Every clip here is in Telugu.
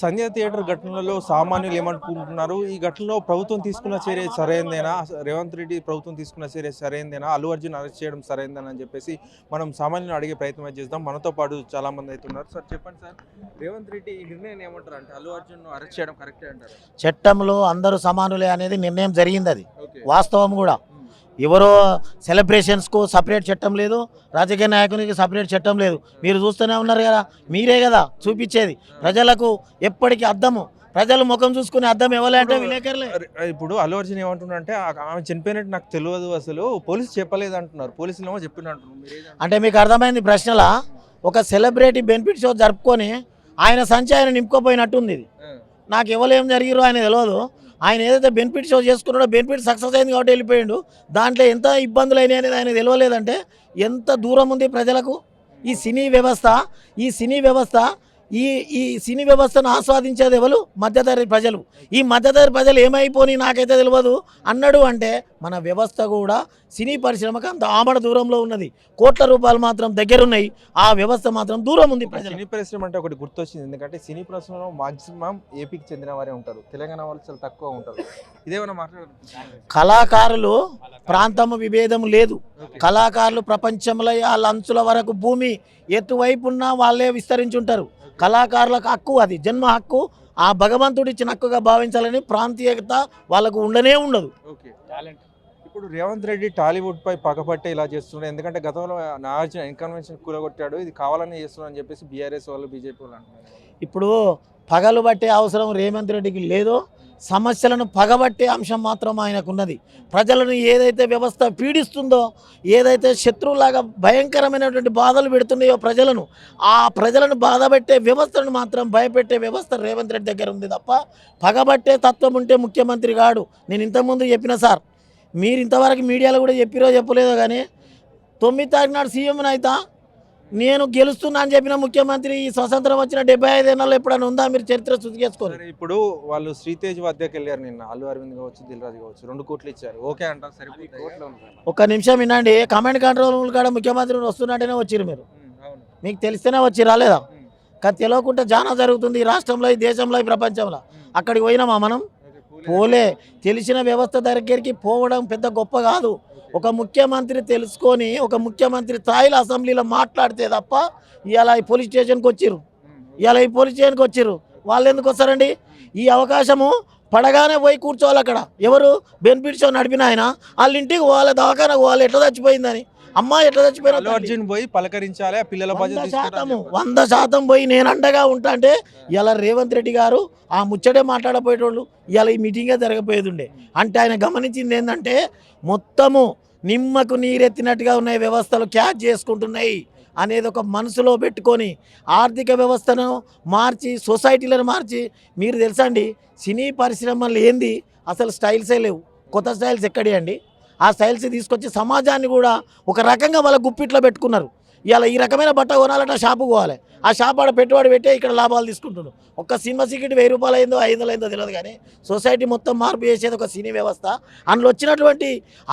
సంధ్య థియేటర్ ఘటనలో సామాన్యులు ఏమనుకుంటున్నారు? ఈ ఘటనలో ప్రభుత్వం తీసుకున్న చర్య సరైనదేనా రేవంత్ రెడ్డి ప్రభుత్వం తీసుకున్న చర్య సరైనదేనా అల్లు అర్జున్ అరెస్ట్ చేయడం సరైనదేనా అని చెప్పేసి మనం సామాన్యులు అడిగే ప్రయత్నం చేద్దాం. మనతో పాటు చాలా మంది అయితే ఉన్నారు. సార్ చెప్పండి సార్. రేవంత్ రెడ్డి ఈ నిర్ణయం ఏమంటారు అంటే అల్లు అర్జున్ అరెస్ట్ చేయడం కరెక్టే అంటారు? చట్టంలో అందరూ సమానులే అనేది నిర్ణయం జరిగింది అది. వాస్తవం కూడా. ఎవరో సెలబ్రేషన్స్కు సపరేట్ చట్టం లేదు రాజకీయ నాయకునికి సపరేట్ చట్టం లేదు. మీరు చూస్తూనే ఉన్నారు కదా మీరే కదా చూపించేది. ప్రజలకు ఎప్పటికీ అద్దము ప్రజలు ముఖం చూసుకునే అద్దం ఎవరే అంటే విలేకరులే. ఇప్పుడు అల్లు అర్జున్ ఏమంటున్నారంటే ఆమె చనిపోయినట్టు నాకు తెలియదు అసలు పోలీసు చెప్పలేదు అంటున్నారు పోలీసులు ఏమో చెప్పినట్టు. అంటే మీకు అర్థమైంది ప్రశ్నలా? ఒక సెలబ్రిటీ బెనిఫిట్ షో జరుపుకొని ఆయన సంచి ఆయన నింపుకోపోయినట్టుంది ఇది. నాకు ఎవరు ఏం జరిగిరో ఆయన తెలియదు ఆయన ఏదైతే బెనిఫిట్ షో చేసుకున్నాడో బెనిఫిట్ సక్సెస్ అయింది కాబట్టి వెళ్ళిపోయాడు. దాంట్లో ఎంత ఇబ్బందులు అయినాయి అనేది ఆయన తెలియలేదంటే ఎంత దూరం ఉంది ప్రజలకు? ఈ సినీ వ్యవస్థ ఈ సినీ వ్యవస్థ ఈ ఈ సినీ వ్యవస్థను ఆస్వాదించేది ఎవరు? మధ్యతరగతి ప్రజలు. ఈ మధ్యతరగతి ప్రజలు ఏమైపోని నాకైతే తెలియదు అన్నాడు అంటే మన వ్యవస్థ కూడా సినీ పరిశ్రమకు అంత ఆమడ దూరంలో ఉన్నది. కోట్ల రూపాయలు మాత్రం దగ్గరున్నాయి. ఆ వ్యవస్థ మాత్రం దూరం ఉంది ప్రజలు సినీ పరిశ్రమ అంటే ఒకటి గుర్తొచ్చింది. ఎందుకంటే సినీ పరిశ్రమలో మాక్సిమం ఏపీకి చెందిన వారే ఉంటారు. తెలంగాణ వాళ్ళు చాలా తక్కువ ఉంటారు. ఇదేమైనా మాట్లాడారు కళాకారులు ప్రాంతము విభేదం లేదు. కళాకారులు ప్రపంచంలో వాళ్ళ అంచుల వరకు భూమి ఎటువైపు ఉన్నా వాళ్ళే విస్తరించుంటారు. కళాకారులకు హక్కు అది జన్మ హక్కు. ఆ భగవంతుడు ఇచ్చిన హక్కుగా భావించాలని ప్రాంతీయత వాళ్ళకు ఉండనే ఉండదు. ఓకే. ఇప్పుడు రేవంత్ రెడ్డి టాలీవుడ్ పై పగపట్టే ఇలా చేస్తున్నాడు ఎందుకంటే గతంలో నాగార్జున ఇన్కన్వెన్షన్ కూలగొట్టాడు. ఇది కావాలని చేస్తున్నాడు అని చెప్పేసి బీఆర్ఎస్ వాళ్ళు బీజేపీ వాళ్ళు అంటున్నారు. ఇప్పుడు పగలు పట్టే అవసరం రేవంత్ రెడ్డికి లేదో సమస్యలను పగబట్టే అంశం మాత్రం ఆయనకున్నది. ప్రజలను ఏదైతే వ్యవస్థ పీడిస్తుందో ఏదైతే శత్రువులాగా భయంకరమైనటువంటి బాధలు పెడుతున్నాయో ప్రజలను ఆ ప్రజలను బాధపెట్టే వ్యవస్థను మాత్రం భయపెట్టే వ్యవస్థ రేవంత్ రెడ్డి దగ్గర ఉంది తప్ప పగబట్టే తత్వం ఉంటే ముఖ్యమంత్రి కాడు నేను ఇంతకుముందు చెప్పిన సార్ మీరు ఇంతవరకు మీడియాలో కూడా చెప్పిరో చెప్పలేదో కానీ తొమ్మిది తారీఖు నాడు సీఎం అయితా నేను గెలుస్తున్నా అని చెప్పిన ముఖ్యమంత్రి ఈ స్వతంత్రం వచ్చిన డెబ్బై ఐదు ఏళ్ళలో ఎప్పుడైనా ఉందా? మీరు చరిత్ర శుద్ధి చేసుకోరు సరే ఇప్పుడు వాళ్ళు శ్రీతేజ్ వద్దకు వెళ్ళారు నిన్న. అల్లు అరవింద్ కావచ్చు దిల్ రాజు కావచ్చు రెండు కోట్లు ఇచ్చారు. ఓకే అంటారు సరిపోతాయి. ఒక్క నిమిషం వినండి. కమాండ్ కంట్రోల్ కాడ ముఖ్యమంత్రి వస్తున్నట్టేనే వచ్చిరు మీరు? అవును. మీకు తెలిస్తేనే వచ్చి రాలేదా కానీ తెలియకుండా చాలా జరుగుతుంది ఈ రాష్ట్రంలో ఈ దేశంలో ఈ ప్రపంచంలో. అక్కడికి పోయినామా మనం? పోలే. తెలిసిన వ్యవస్థ దగ్గరికి పోవడం పెద్ద గొప్ప కాదు. ఒక ముఖ్యమంత్రి తెలుసుకొని ఒక ముఖ్యమంత్రి స్థాయిలో అసెంబ్లీలో మాట్లాడితే తప్ప ఇవాళ ఈ పోలీస్ స్టేషన్కి వచ్చిర్రు. ఇవాళ ఈ పోలీస్ స్టేషన్కి వచ్చిర్రు. వాళ్ళు ఎందుకు వస్తారండి? ఈ అవకాశము పడగానే పోయి కూర్చోవాలి అక్కడ. ఎవరు? బెనిఫిట్స్ నడిపిన ఆయన. వాళ్ళ ఇంటికి పోవాలి దవాఖానకు పోవాలి ఎట్లా చచ్చిపోయిందని. అమ్మ ఎట్లా చచ్చిపోయినా అర్జున్ పోయి పలకరించాలి పిల్లల వంద చెప్పారు. వంద శాతం పోయి నేను అండగా ఉంటా అంటే ఇలా రేవంత్ రెడ్డి గారు ఆ ముచ్చటే మాట్లాడపోయేటోళ్ళు ఇలా ఈ మీటింగే జరగపోయేది ఉండే అంటే ఆయన గమనించింది ఏంటంటే మొత్తము నిమ్మకు నీరెత్తినట్టుగా ఉన్నాయి వ్యవస్థలు క్యాచ్ చేసుకుంటున్నాయి అనేది ఒక మనసులో పెట్టుకొని ఆర్థిక వ్యవస్థను మార్చి సొసైటీలను మార్చి మీరు తెలుసా అండి సినీ పరిశ్రమలు ఏంది? అసలు స్టైల్సే లేవు. కొత్త స్టైల్స్ ఎక్కడి అండి ఆ స్టైల్స్ తీసుకొచ్చి సమాజాన్ని కూడా ఒక రకంగా వాళ్ళ గుప్పిట్లో పెట్టుకున్నారు. ఇవాళ ఈ రకమైన బట్ట కొనాలంటే షాపు పోవాలి. ఆ షాప్ ఆడ పెట్టుబడి పెట్టి ఇక్కడ లాభాలు తీసుకుంటున్నారు ఒక్క సినిమా సీకెట్ వెయ్యి రూపాయలు అయిందో ఐదు వందలు అయిందో తెలియదు కానీ సొసైటీ మొత్తం మార్పు చేసేది ఒక సినీ వ్యవస్థ. అందులో వచ్చినటువంటి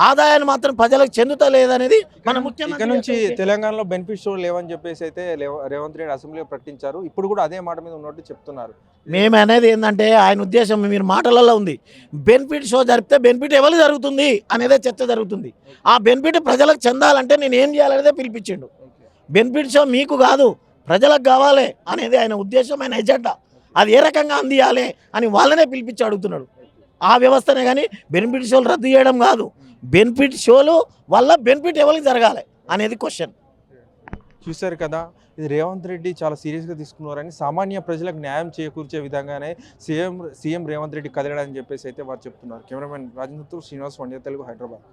ఆదాయాన్ని మాత్రం ప్రజలకు చెందుతలేదనేది మన ముఖ్యమంత్రి నుంచి. తెలంగాణలో బెనిఫిట్ షో లేవని చెప్పేసి అయితే రేవంత్ రెడ్డి అసెంబ్లీలో ప్రకటించారు. ఇప్పుడు కూడా అదే మాట మీద ఉన్నట్టు చెప్తున్నారు. మేము అనేది ఏంటంటే ఆయన ఉద్దేశం మీరు మాటలలో ఉంది. బెనిఫిట్ షో జరిపితే బెనిఫిట్ ఎవరు జరుగుతుంది అనేదే చర్చ జరుగుతుంది. ఆ బెనిఫిట్ ప్రజలకు చెందాలంటే నేను ఏం చేయాలనేదే పిలిపించిండు. బెనిఫిట్ షో మీకు కాదు ప్రజలకు కావాలి అనేది ఆయన ఉద్దేశం ఆయన ఎజెండా. అది ఏ రకంగా అందియాలి అని వాళ్ళనే పిలిపించి అడుగుతున్నాడు. ఆ వ్యవస్థనే కానీ బెనిఫిట్ షోలు రద్దు చేయడం కాదు. బెనిఫిట్ షోలు వల్ల బెనిఫిట్ ఎవరికి జరగాలి అనేది క్వశ్చన్. చూశారు కదా ఇది రేవంత్ రెడ్డి చాలా సీరియస్గా తీసుకున్నారని సామాన్య ప్రజలకు న్యాయం చేకూర్చే విధంగానే సీఎం సీఎం రేవంత్ రెడ్డి కదలడని చెప్పేసి అయితే వారు చెప్తున్నారు. కెమెరామెన్ రాజేంద్రతో శ్రీనివాస్ వండే తెలుగు హైదరాబాద్.